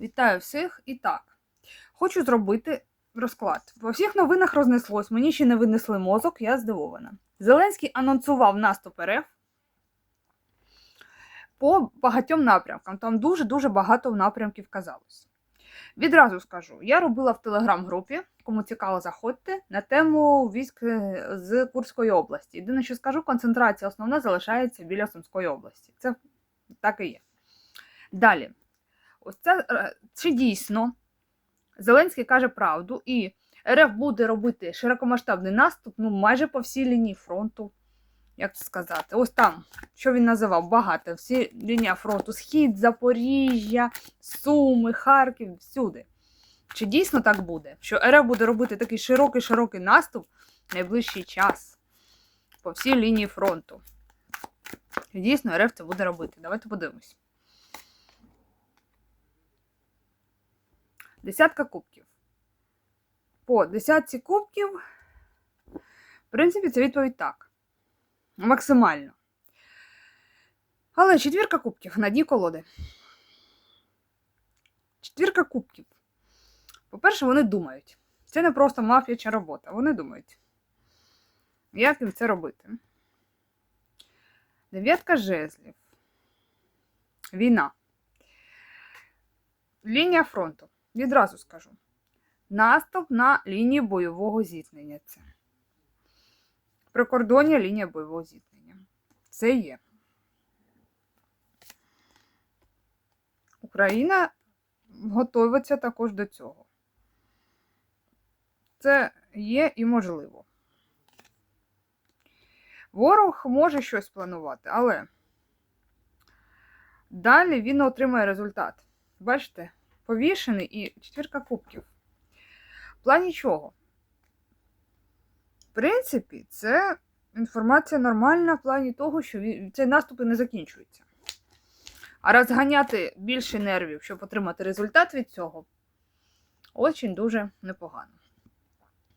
Вітаю всіх і так. Хочу зробити розклад. По всіх новинах рознеслось, мені ще не винесли мозок, я здивована. Зеленський анонсував наступ РФ по багатьом напрямкам. Там дуже-дуже багато напрямків казалось. Відразу скажу, я робила в телеграм-групі, кому цікаво, заходьте, на тему військ е, з Курської області. Єдине, що скажу, концентрація основна залишається біля Сумської області. Це так і є. Далі. Ось це е, чи дійсно Зеленський каже правду, і РФ буде робити широкомасштабний наступ ну, майже по всій лінії фронту. Як це сказати? Ось там, що він називав, багато. Всі лінія фронту, Схід, Запоріжжя, Суми, Харків, всюди. Чи дійсно так буде? Що РФ буде робити такий широкий-широкий наступ в найближчий час по всій лінії фронту? Дійсно РФ це буде робити? Давайте подивимось. Десятка кубків. По десятці кубків, в принципі, це відповідь так. Максимально. Але четвірка кубків на дні колоди. Четвірка кубків. По-перше, вони думають. Це не просто мафіяча робота. Вони думають. Як їм це робити? Дев'ятка жезлів. Війна. Лінія фронту. Відразу скажу. Наступ на лінії бойового зіткнення. Це. Прикордоння лінія бойового зіткнення. Це є. Україна готується також до цього. Це є і можливо. Ворог може щось планувати, але далі він отримає результат. Бачите? Повішений і четвірка кубків. В плані чого? В принципі, це інформація нормальна в плані того, що цей наступ і не закінчується. А розганяти більше нервів, щоб отримати результат від цього, очень дуже непогано.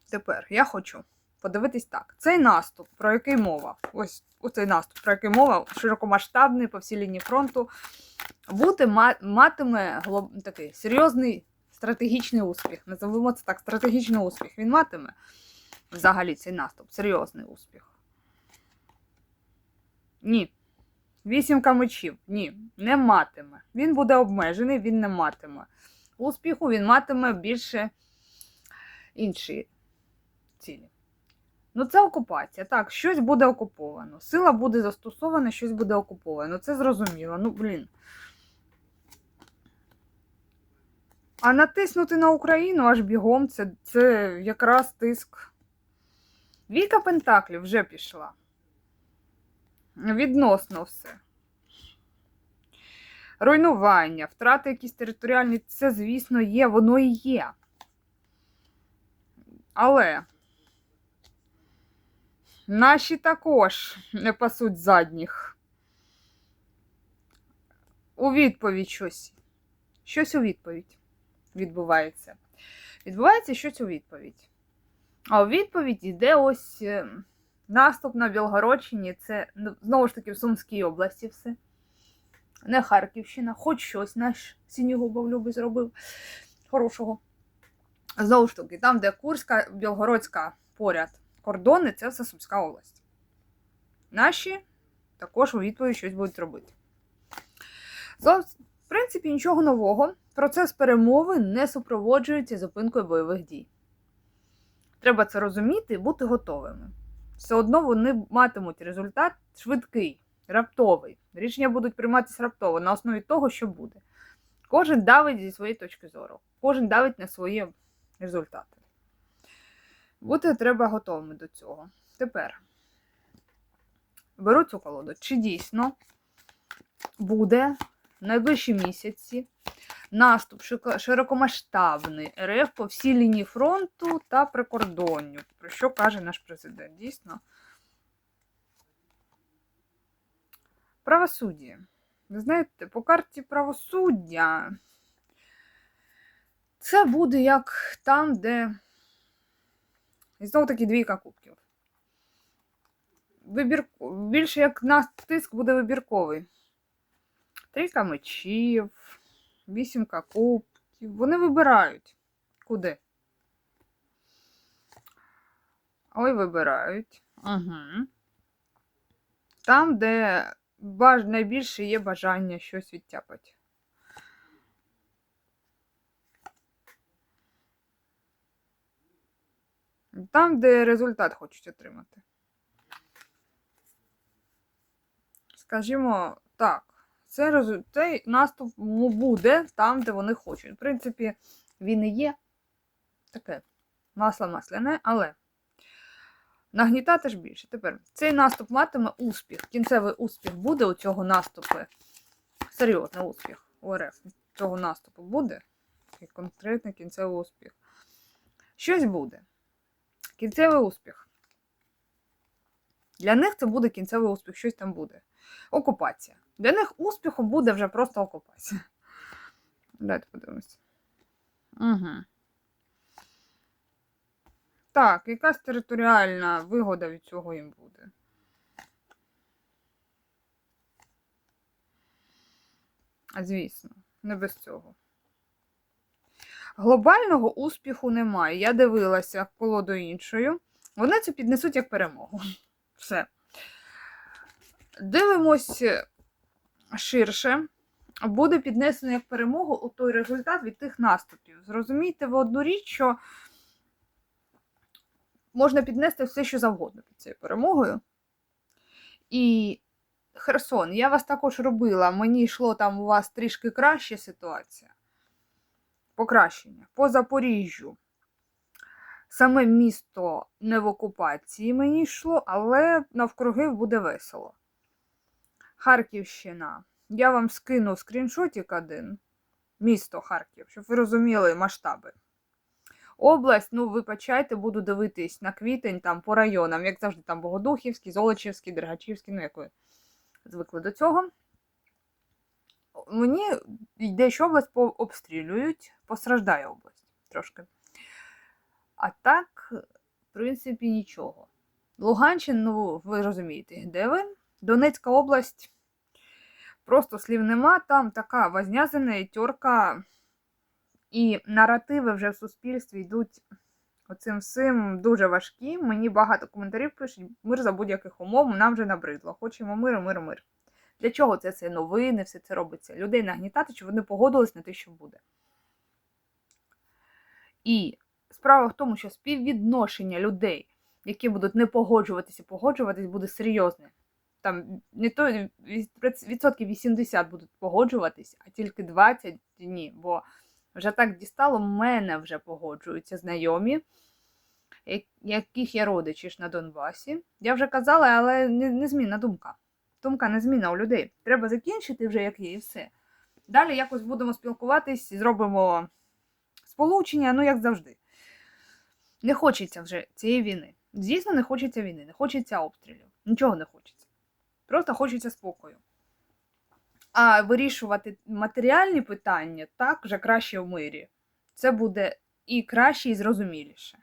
Тепер я хочу подивитись так: цей наступ, про який мова, ось оцей наступ, про який мова, широкомасштабний по всій лінії фронту бути матиме такий серйозний стратегічний успіх. Називаємо це так, стратегічний успіх. Він матиме взагалі цей наступ, серйозний успіх. Ні. Вісімка мечів. Ні, не матиме. Він буде обмежений, він не матиме. Успіху він матиме більше інші цілі. Ну, це окупація. Так, щось буде окуповано. Сила буде застосована, щось буде окуповано. Це зрозуміло. Ну, блін. А натиснути на Україну аж бігом це, це якраз тиск. Віка Пентаклів вже пішла. Відносно все. Руйнування, втрати якісь територіальні, це, звісно, є, воно і є. Але наші також не пасуть задніх. У відповідь щось. Щось у відповідь відбувається. Відбувається щось у відповідь. А у відповідь йде ось е, наступ на Білгородщині. Це ну, знову ж таки в Сумській області все. Не Харківщина, хоч щось наш Сінігубов любить зробив хорошого. Знову ж таки, там, де Курська, Білгородська поряд кордони, це все Сумська область. Наші також у відповідь щось будуть робити. В принципі, нічого нового. Процес перемови не супроводжується зупинкою бойових дій. Треба це розуміти і бути готовими. Все одно вони матимуть результат швидкий, раптовий. Рішення будуть прийматися раптово на основі того, що буде. Кожен давить зі своєї точки зору, кожен давить на свої результати. Бути треба готовими до цього. Тепер беру цю колоду. Чи дійсно буде в найближчі місяці наступ широкомасштабний РФ по всій лінії фронту та прикордонню. Про що каже наш президент? Дійсно. Правосуддя. Ви знаєте, по карті правосуддя це буде як там, де. І знову таки двійка кубків. Вибір... Більше як тиск буде вибірковий. Трійка мечів, вісімка кубків. Вони вибирають. Куди? Ой, вибирають. Угу. Там, де баж... найбільше є бажання щось відтяпати. Там, де результат хочуть отримати. Скажімо так, це резу- цей наступ ну, буде там, де вони хочуть. В принципі, він і є таке масло масляне, але нагнітати ж більше. Тепер цей наступ матиме успіх. Кінцевий успіх буде у цього наступу. Серйозний успіх у РФ цього наступу буде. Такий конкретний кінцевий успіх. Щось буде. Кінцевий успіх. Для них це буде кінцевий успіх, щось там буде. Окупація. Для них успіхом буде вже просто окупація. Давайте подивимось. Угу. Так, якась територіальна вигода від цього їм буде. Звісно, не без цього. Глобального успіху немає. Я дивилася колоду іншою. Вони це піднесуть як перемогу. Все. Дивимось ширше. Буде піднесено як перемогу у той результат від тих наступів. Зрозумійте в одну річ, що можна піднести все, що завгодно під цією перемогою. І Херсон, я вас також робила. Мені йшло там у вас трішки краща ситуація. Покращення. По Запоріжжю. Саме місто не в окупації мені йшло, але навкруги буде весело. Харківщина. Я вам скину скріншотик один. Місто Харків, щоб ви розуміли масштаби. Область, ну, вибачайте, буду дивитись на квітень там по районам, як завжди, там Богодухівський, Золочівський, Дергачівський, ну як ви звикли до цього. Мені йде, що область обстрілюють, постраждає область трошки. А так, в принципі, нічого. Луганщина, ну, ви розумієте, де ви? Донецька область. Просто слів нема, там така вознязана тьорка, і наративи вже в суспільстві йдуть оцим всім дуже важкі. Мені багато коментарів пишуть, мир за будь-яких умов, нам вже набридло. Хочемо мир, мир, мир. Для чого це це новини, все це робиться? Людей нагнітати, щоб вони погодились на те, що буде. І справа в тому, що співвідношення людей, які будуть не погоджуватися, погоджуватись, буде серйозне. Там не то відсотків 80 будуть погоджуватись, а тільки 20 ні. Бо вже так дістало, мене вже погоджуються знайомі, яких є родичі ж на Донбасі. Я вже казала, але не, не змінна думка. Думка не зміна у людей. Треба закінчити вже, як є, і все. Далі якось будемо спілкуватись, зробимо сполучення, ну, як завжди. Не хочеться вже цієї війни. Звісно, не хочеться війни, не хочеться обстрілів. Нічого не хочеться. Просто хочеться спокою. А вирішувати матеріальні питання так вже краще в мирі. Це буде і краще, і зрозуміліше.